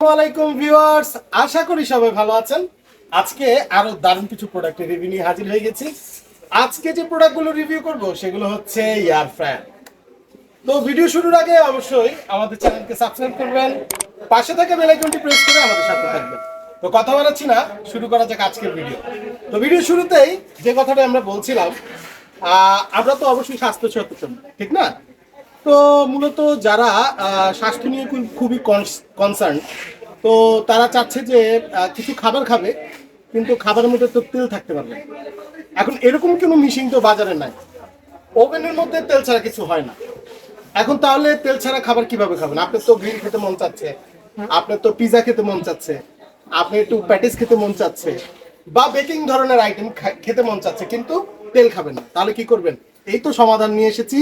আসসালামাইকুম ভিউয়ার্স, আশা করি সবাই ভালো আছেন। আজকে আরও দারুণ কিছু প্রোডাক্টের রিভিউ নিয়ে হাজির হয়ে গেছি। আজকে যে প্রোডাক্টগুলো রিভিউ করব, সেগুলো হচ্ছে এয়ার ফ্রায়ার তো ভিডিও শুরুর আগে অবশ্যই আমাদের চ্যানেলকে সাবস্ক্রাইব করবেন, পাশে থাকা বেল আইকনটি প্রেস করে আমাদের সাথে থাকবেন। তো কথা বলাচ্ছি না, শুরু করা যাক আজকের ভিডিও তো ভিডিও শুরুতেই যে কথাটা আমরা বলছিলাম আমরা তো অবশ্যই স্বাস্থ্য সচেতন ঠিক না? তো মূলত যারা স্বাস্থ্য নিয়ে খুবই কনসার্ন তো তারা চাচ্ছে যে কিছু খাবার খাবে, কিন্তু খাবারের মধ্যে তো তেল থাকতে পারবে এখন এরকম কোনো মিশিং তো বাজারে নাই। ওভেনের মধ্যে তেল ছাড়া কিছু হয় না। এখন তাহলে তেল ছাড়া খাবার কীভাবে খাবেন? আপনার তো গ্রিল খেতে মন চাচ্ছে, আপনার তো পিজা খেতে মন চাচ্ছে আপনি একটু প্যাটিস খেতে মন চাচ্ছে, বা বেকিং ধরনের আইটেম খেতে মন চাচ্ছে, কিন্তু তেল খাবেন না। তাহলে কি করবেন? এই তো সমাধান নিয়ে এসেছি।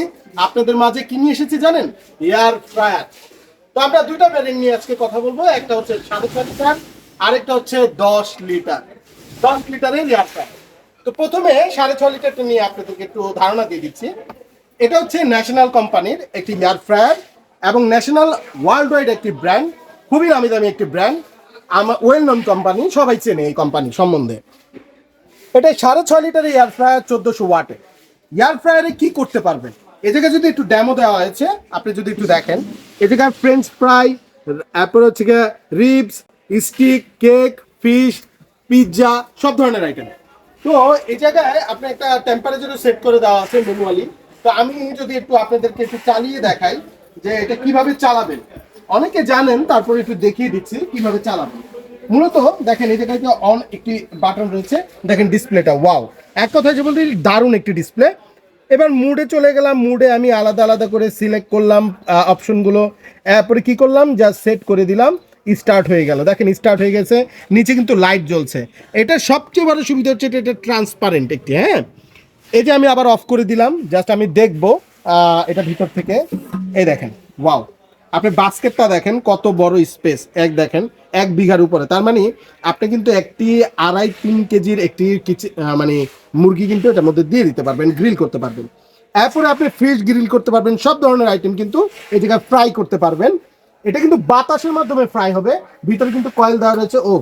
আপনাদের মাঝে কি নিয়ে এসেছি জানেন? Air fryer. তো আমরা দুইটা ব্যারেন্ট নিয়ে আজকে কথা বলব। একটা হচ্ছে সাড়ে ছয় লিটার আরেকটা হচ্ছে দশ লিটার। দশ লিটারের এয়ার ফ্রায়ার। তো প্রথমে সাড়ে ছ লিটারটা নিয়ে আপনাদেরকে একটু ধারণা দিয়ে দিচ্ছি। এটা হচ্ছে ন্যাশনাল কোম্পানির একটি এয়ার ফ্রায়ার এবং ন্যাশনাল ওয়ার্ল্ড ওয়াইড একটি ব্র্যান্ড, খুবই নামি দামি একটি ব্র্যান্ড। আমার ওয়েল নন কোম্পানি, সবাই চেনে এই কোম্পানি সম্বন্ধে। এটা সাড়ে ছয় লিটারের এয়ার ফ্রায়ার চোদ্দোশো ওয়াটে এয়ার ফ্রায়ারে কি করতে পারবেন? এ জায়গায় যদি একটু ড্যামো দেওয়া হয়েছে, আপনি যদি একটু দেখেন। এ জায়গায় ফ্রেঞ্চ ফ্রাই তারপর হচ্ছে ribs stick cake fish pizza সব ধরনের আইটেম তো এই জায়গায় আপনি একটা টেম্পারেচারও সেট করে দেওয়া আছে ম্যানুয়ালি তো আমি যদি একটু আপনাদেরকে একটু চালিয়ে দেখাই যে এটা কীভাবে চালাবেন। অনেকে জানেন, তারপরে একটু দেখিয়ে দিচ্ছি কীভাবে চালাবেন। মূলত দেখেন, এই জায়গায় অন একটি বাটন রয়েছে, দেখেন ডিসপ্লেটা ওয়াও এক কথায় যে বলতে দারুণ একটি ডিসপ্লে এবার মুডে চলে গেলাম মুডে আমি আলাদা আলাদা করে সিলেক্ট করলাম অপশনগুলো তারপরে কি করলাম? জাস্ট সেট করে দিলাম স্টার্ট হয়ে গেল। দেখেন স্টার্ট হয়ে গেছে, নিচে কিন্তু লাইট জ্বলছে। এটা সবচেয়ে বড় সুবিধা হচ্ছে এটা- এটা ট্রান্সপারেন্ট একটি হ্যাঁ? এই যে আমি আবার অফ করে দিলাম জাস্ট আমি দেখব এটা ভিতর থেকে। এই দেখেন ওয়াও আপনি বাস্কেটটা দেখেন, কত বড় স্পেস এক দেখেন এক বিঘার উপরে। তার মানে আপনি কিন্তু একটি আড়াই তিন কেজির একটি মানে মুরগি কিন্তু এটার মধ্যে দিয়ে দিতে পারবেন গ্রিল করতে পারবেন। এরপরে আপনি ফ্রিজ গ্রিল করতে পারবেন, সব ধরনের আইটেম কিন্তু জায়গায় ফ্রাই করতে পারবেন। এটা কিন্তু বাতাসের মাধ্যমে ফ্রাই হবে, ভিতরে কিন্তু কয়েল দেওয়া রয়েছে ও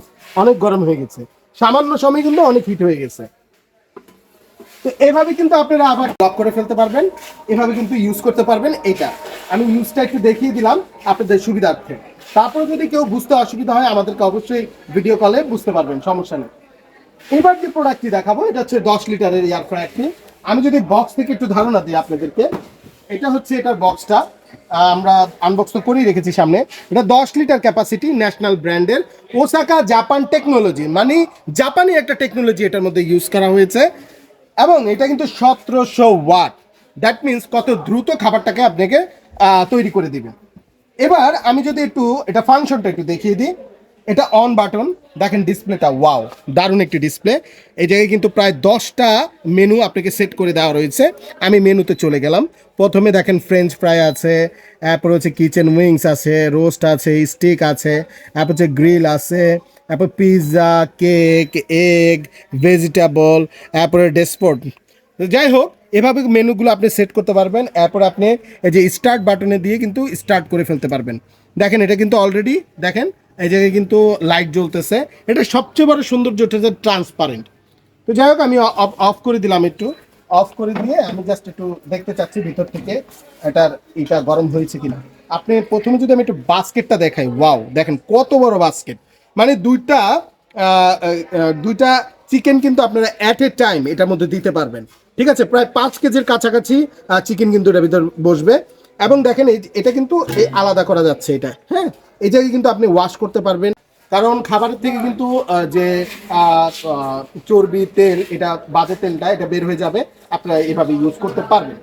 অনেক গরম হয়ে গেছে। সামান্য সময় কিন্তু অনেক হিট হয়ে গেছে। তো এভাবে কিন্তু আপনারা আবার লক করে ফেলতে পারবেন, এভাবে কিন্তু ইউজ করতে পারবেন এটা। আমি ইউজটা একটু দেখিয়ে দিলাম আপনাদের সুবিধার্থে। তারপরে যদি কেউ বুঝতে অসুবিধা হয়, আমাদেরকে অবশ্যই ভিডিও কলে বুঝতে পারবেন, সমস্যা নেই। এবার যে প্রোডাক্টটি দেখাবো, এটা হচ্ছে দশ লিটারের এয়ার ফ্রায়ারটি আমি যদি বক্স থেকে একটু ধারণা দিই আপনাদেরকে, এটা হচ্ছে এটার বক্সটা আমরা আনবক্স তো করেই রেখেছি সামনে। এটা দশ লিটার ক্যাপাসিটি ন্যাশনাল ব্র্যান্ডের ওসাকা জাপান টেকনোলজি মানে জাপানি একটা টেকনোলজি এটার মধ্যে ইউজ করা হয়েছে। এবং এটা কিন্তু সতেরোশো ওয়াট। দ্যাট মিন্স কত দ্রুত খাবারটাকে আপনাকে তৈরি করে দিবেন এবার আমি যদি একটু, এটা ফাংশনটা একটু দেখিয়ে দিই। এটা অন বাটন দেখেন ডিসপ্লেটা ওয়াও দারুণ একটি ডিসপ্লে এই জায়গায় কিন্তু প্রায় দশটা মেনু আপনাকে সেট করে দেওয়া রয়েছে। আমি মেনুতে চলে গেলাম। প্রথমে দেখেন ফ্রেঞ্চ ফ্রাই আছে, তারপর হচ্ছে কিচেন উইংস আছে রোস্ট আছে স্টিক আছে, তারপর হচ্ছে গ্রিল আছে তারপর পিৎজা কেক এগ ভেজিটেবল তারপরে ডেসপোর্ট যাই হোক, এভাবে মেনুগুলো আপনি সেট করতে পারবেন। এরপর আপনি এই যে স্টার্ট বাটনে দিয়ে কিন্তু স্টার্ট করে ফেলতে পারবেন। দেখেন, এটা কিন্তু অলরেডি দেখেন, এই জায়গায় কিন্তু লাইট জ্বলতেছে। এটা সবচেয়ে বড় সৌন্দর্য হচ্ছে ট্রান্সপারেন্ট তো যাই হোক, আমি অফ করে দিলাম একটু। অফ করে দিয়ে আমি জাস্ট একটু দেখতে চাচ্ছি ভিতর থেকে এটার এটা গরম হয়েছে কিনা। আপনি প্রথমে যদি আমি একটু বাস্কেটটা দেখাই ওয়াও দেখেন কত বড় বাস্কেট মানে দুইটা দুইটা চিকেন কিন্তু আপনারা অ্যাট এ টাইম এটার মধ্যে দিতে পারবেন। ঠিক আছে? প্রায় পাঁচ কেজির কাছাকাছি চিকেন কিন্তু এটার ভিতর বসবে। এবং দেখেন এটা কিন্তু এই আলাদা করা যাচ্ছে এটা। হ্যাঁ? এই জায়গায় কিন্তু আপনি ওয়াশ করতে পারবেন। কারণ খাবারের থেকে কিন্তু যে চর্বি, তেল, এটা বাজে তেলটা, এটা বের হয়ে যাবে। আপনারা এভাবে ইউজ করতে পারবেন।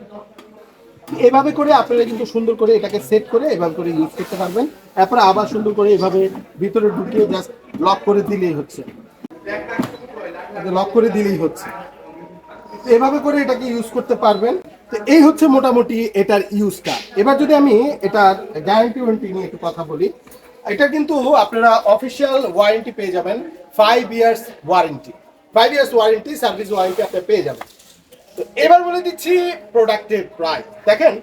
এভাবে করে আপনারা কিন্তু সুন্দর করে এটাকে সেট করে এভাবে করে ইউজ করতে পারবেন। তারপরে আবার সুন্দর করে এভাবে ভিতরে ঢুকিয়ে জাস্ট লক করে দিলেই হচ্ছে। লক করে দিলেই হচ্ছে। এভাবে করে এটাকে ইউজ করতে পারবেন। তো এই হচ্ছে মোটামুটি এটার ইউজটা এবার যদি আমি এটার গ্যারান্টি ওয়ারেন্টি নিয়ে একটু কথা বলি, এটা কিন্তু আপনারা অফিসিয়াল ওয়ারেন্টি পেয়ে যাবেন। Five years warranty five years warranty service warranty আপনি পেয়ে যাবেন। তো এবার বলে দিচ্ছি প্রোডাক্টের প্রাইস দেখেন,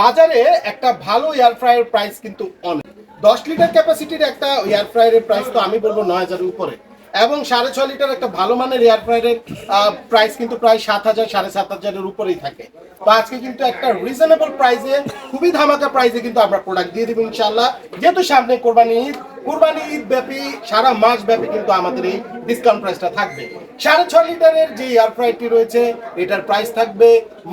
বাজারে একটা ভালো এয়ার ফ্রায়ার প্রাইস কিন্তু অনেক। দশ লিটার ক্যাপাসিটির একটা এয়ার ফ্রায়ারের প্রাইস তো আমি বলব নয় হাজারের উপরে। এবং সাড়ে ছয় লিটার একটা ভালো মানের এয়ার ফ্রায়ারের প্রাইস কিন্তু প্রায় সাত হাজার, সাড়ে সাত হাজারের উপরেই থাকে। তো আজকে কিন্তু একটা রিজনেবল প্রাইসে খুবই ধামাকা প্রাইসে কিন্তু আমরা প্রোডাক্ট দিয়ে দেবো ইনশাল্লাহ যেহেতু সামনে কোরবানি ঈদ কোরবানি ঈদ ব্যাপী, সারা মাস ব্যাপী কিন্তু আমাদের এই ডিসকাউন্ট প্রাইসটা থাকবে। সাড়ে ছয় লিটারের যে এয়ার ফ্রায়ারটি রয়েছে, এটার প্রাইস থাকবে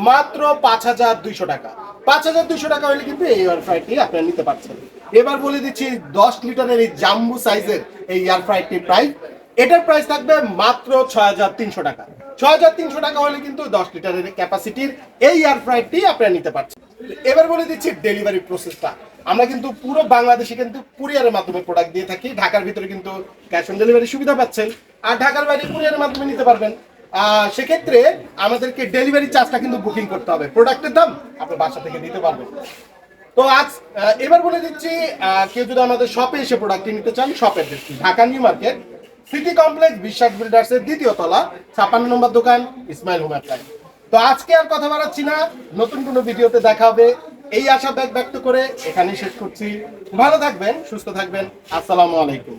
মাত্র পাঁচ হাজার দুইশো টাকা। পাঁচ হাজার দুইশো টাকা হলে কিন্তু এই এয়ার ফ্রায়ারটি আপনারা নিতে পারছেন। এবার বলে দিচ্ছি, দশ লিটারের এই জাম্বু সাইজের এই এয়ার ফ্রায়ারটির প্রাইস এটার প্রাইস থাকবে মাত্র ছয় হাজার তিনশো টাকা। ছয় হাজার তিনশো টাকা হলে কিন্তু দশ লিটারের ক্যাপাসিটির এই এয়ার ফ্রায়ারটি আপনারা নিতে পারছেন। এবার বলে দিচ্ছি ডেলিভারি প্রসেসটা আমরা কিন্তু পুরো বাংলাদেশে কিন্তু কুরিয়ারের মাধ্যমে প্রোডাক্ট দিয়ে থাকি। ঢাকার ভিতরে কিন্তু ক্যাশ অন ডেলিভারি সুবিধা পাচ্ছেন। আর ঢাকার বাইরে কুরিয়ারের মাধ্যমে নিতে পারবেন। সেক্ষেত্রে আমাদেরকে ডেলিভারি চার্জটা কিন্তু বুকিং করতে হবে। প্রোডাক্টের দাম আপনার বাসা থেকে দিতে পারবেন। তো আজ এবার বলে দিচ্ছি কেউ যদি আমাদের শপে এসে প্রোডাক্টটি নিতে চান শপের Dhaka new market city complex Biswas বিল্ডার্সের দ্বিতীয় তলা ছাপান্ন নম্বর দোকান ইসমাইল হুম অ্যাপ্লাই তো আজকে আর কথা বাড়াচ্ছি না, নতুন কোনো ভিডিওতে দেখা হবে। এই আশা ব্যক্ত করে এখানেই শেষ করছি। ভালো থাকবেন, সুস্থ থাকবেন। আসসালামু আলাইকুম।